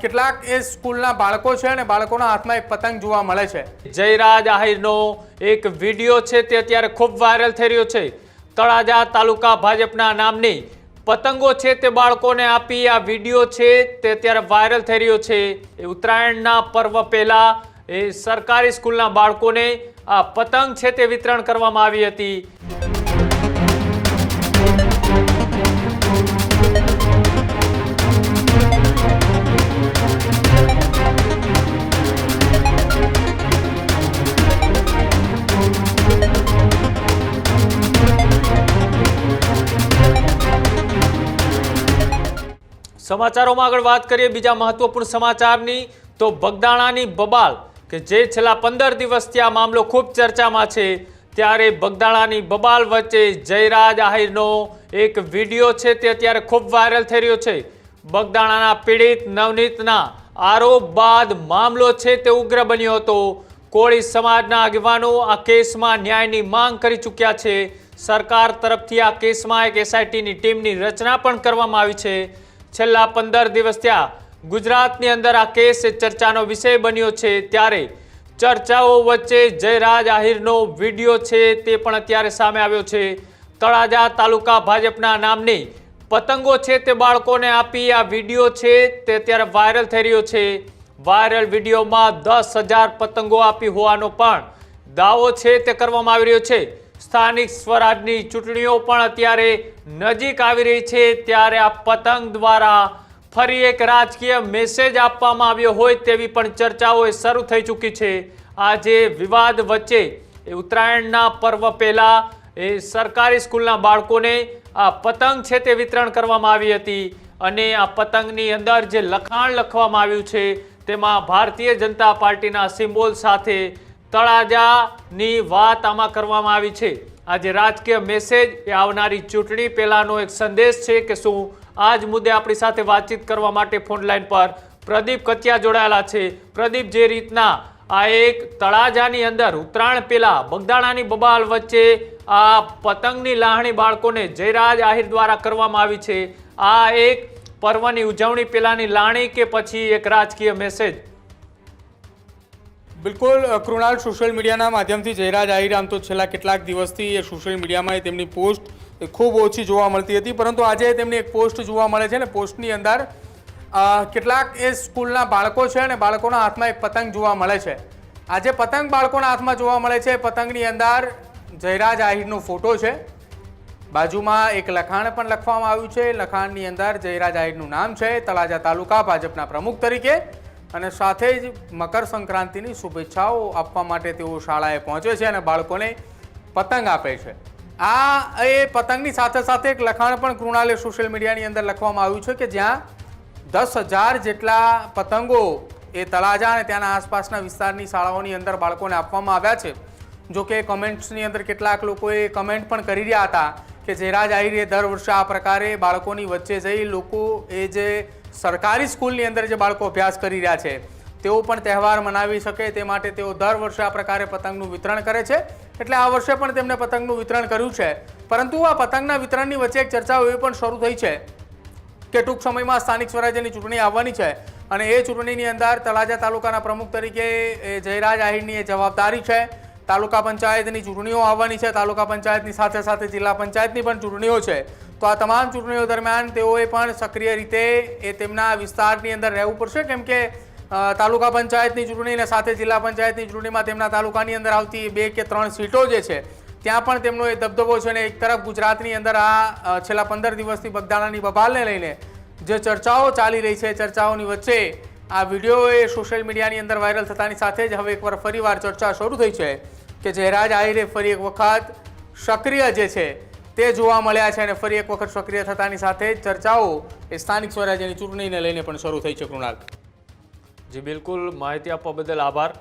કેટલાક એ સ્કૂલના બાળકો છે અને બાળકોના હાથમાં એક પતંગ જોવા મળે છે. જયરાજ આહિરનો એક વીડિયો છે તે અત્યારે ખૂબ વાયરલ થઈ રહ્યો છે. તળાજા તાલુકા ભાજપના નામની પતંગો છે તે બાળકોને આપી આ વીડિયો છે તે અત્યારે વાયરલ થઈ રહ્યો છે. એ ઉત્તરાયણના પર્વ પહેલાં એ સરકારી સ્કૂલના બાળકોને આ પતંગ છે તે વિતરણ કરવામાં આવી હતી. સમાચારોમાં આગળ વાત કરીએ, બીજા મહત્વપૂર્ણ સમાચારની, તો બગદાણાની બબાલ, કે જે છેલ્લા પંદર દિવસથી આ મામલો ખૂબ ચર્ચામાં છે, ત્યારે બગદાણાની બબાલ વચ્ચે જયરાજ આહિરનો એક વીડિયો છે, તે અત્યારે ખૂબ વાયરલ થઈ રહ્યો છે. બગદાણાના પીડિત નવનીતના આરોપ બાદ મામલો છે, તે ઉગ્ર બન્યો હતો. કોળી સમાજના આગેવાનો આ કેસમાં ન્યાયની માંગ કરી ચૂક્યા છે. સરકાર તરફથી આ કેસમાં એક એસઆઈટીની ટીમની રચના પણ કરવામાં આવી છે. છેલ્લા પંદર દિવસ ત્યાં ગુજરાતની અંદર આ કેસ ચર્ચાનો વિષય બન્યો છે ત્યારે ચર્ચાઓ વચ્ચે જયરાજ આહિરનો વીડિયો છે તે પણ અત્યારે સામે આવ્યો છે. તળાજા તાલુકા ભાજપના નામની પતંગો છે તે બાળકોને આપી આ વીડિયો છે તે અત્યારે વાયરલ થઈ રહ્યો છે. વાયરલ વિડીયોમાં દસ પતંગો આપી હોવાનો પણ દાવો છે તે કરવામાં આવી રહ્યો છે. સ્થાનિક સ્વરાજની ચૂંટણીઓ પણ અત્યારે નજીક આવી રહી છે. ત્યારે આ પતંગ દ્વારા ફરી એક રાજકીય મેસેજ આપવામાં આવ્યો હોય તેવી પણ ચર્ચાઓ શરૂ થઈ ચૂકી છે. આજે વિવાદ વચ્ચે એ ઉત્તરાયણના પર્વ પહેલાં એ સરકારી સ્કૂલના બાળકોને આ પતંગ છે તે વિતરણ કરવામાં આવી હતી અને આ પતંગની અંદર જે લખાણ લખવામાં આવ્યું છે તેમાં ભારતીય જનતા પાર્ટીના સિમ્બોલ સાથે તળાજાની વાત આમાં કરવામાં આવી છે. આજે રાજકીય મેસેજ એ આવનારી ચૂંટણી પહેલાનો એક સંદેશ છે કે શું આ જ મુદ્દે આપણી સાથે વાતચીત કરવા માટે ફોન લાઈન પર પ્રદીપ કતિયા જોડાયેલા છે. પ્રદીપ, જે રીતના આ એક તળાજાની અંદર ઉત્તરાયણ પહેલાં બગદાણાની બબાલ વચ્ચે આ પતંગની લાહણી બાળકોને જયરાજ આહિર દ્વારા કરવામાં આવી છે. આ એક પર્વની ઉજવણી પહેલાંની લાણી કે પછી એક રાજકીય મેસેજ બિલકુલ કૃણાલ સોશિયલ મીડિયાના માધ્યમથી જયરાજ આહીરામ તો છેલ્લા કેટલાક દિવસથી એ સોશિયલ મીડિયામાં તેમની પોસ્ટ ખૂબ ઓછી જોવા મળતી હતી, પરંતુ આજે તેમની એક પોસ્ટ જોવા મળે છે ને, પોસ્ટની અંદર કેટલાક એ સ્કૂલના બાળકો છે અને બાળકોના હાથમાં એક પતંગ જોવા મળે છે. આજે પતંગ બાળકોના હાથમાં જોવા મળે છે, પતંગની અંદર જયરાજ આહિરનો ફોટો છે. બાજુમાં એક લખાણ પણ લખવામાં આવ્યું છે, લખાણની અંદર જયરાજ આહિરનું નામ છે, તળાજા તાલુકા ભાજપના પ્રમુખ તરીકે. અને સાથે જ મકર સંક્રાંતિની શુભેચ્છાઓ આપવા માટે તેઓ શાળાએ પહોંચે છે અને બાળકોને પતંગ આપે છે. આ એ પતંગની સાથે સાથે એક લખાણ પણ કૃણાલે સોશિયલ મીડિયાની અંદર લખવામાં આવ્યું છે કે જ્યાં દસ હજાર જેટલા પતંગો એ તળાજા અને ત્યાંના આસપાસના વિસ્તારની શાળાઓની અંદર બાળકોને આપવામાં આવ્યા છે. જો કે કમેન્ટ્સની અંદર કેટલાક લોકોએ કમેન્ટ પણ કરી રહ્યા હતા કે જેરાજ આહિરે દર વર્ષે આ પ્રકારે બાળકોની વચ્ચે જઈ લોકો એ જે સરકારી સ્કૂલની અંદર જે બાળકો અભ્યાસ કરી રહ્યા છે, તેઓ પણ તહેવાર મનાવી શકે, તે માટે તેઓ દર વર્ષે આ પ્રકારે પતંગનું વિતરણ કરે છે. એટલે આ વર્ષે પણ તેમણે પતંગનું વિતરણ કર્યું છે. પરંતુ આ પતંગના વિતરણની વચ્ચે એક ચર્ચાઓ એવી પણ શરૂ થઈ છે કે ટૂંક સમયમાં સ્થાનિક સ્વરાજ્યની ચૂંટણી આવવાની છે અને એ ચૂંટણીની અંદર તળાજા તાલુકાના પ્રમુખ તરીકે જયરાજ આહિરની એ જવાબદારી છે. તાલુકા પંચાયતની ચૂંટણીઓ આવવાની છે. તાલુકા પંચાયતની સાથે સાથે જિલ્લા પંચાયતની પણ ચૂંટણીઓ છે. તો આ તમામ ચૂંટણીઓ દરમિયાન તેઓએ પણ સક્રિય રીતે એ તેમના વિસ્તારની અંદર રહેવું પડશે. કેમ કે તાલુકા પંચાયતની ચૂંટણી અને સાથે જિલ્લા પંચાયતની ચૂંટણીમાં તેમના તાલુકાની અંદર આવતી બે કે ત્રણ સીટો જે છે, ત્યાં પણ તેમનો એ દબદબો છે ને એક તરફ ગુજરાતની અંદર આ છેલ્લા પંદર દિવસથી બગદાણાની બબાલને લઈને જે ચર્ચાઓ ચાલી રહી છે, ચર્ચાઓની વચ્ચે આ વીડિયો એ સોશિયલ મીડિયાની અંદર વાયરલ થતાની સાથે જ હવે એકવાર ફરીવાર ચર્ચા શરૂ થઈ છે કે જયરાજ આહિરે ફરી એક વખત સક્રિય જે છે તે જોવા મળ્યા છે અને ફરી એક વખત સક્રિય થતાની સાથે ચર્ચાઓ એ સ્થાનિક સ્વરાજ્યની ચૂંટણીને લઈને પણ શરૂ થઈ છે કૃણાલ. જી, બિલકુલ. માહિતી આપવા બદલ આભાર.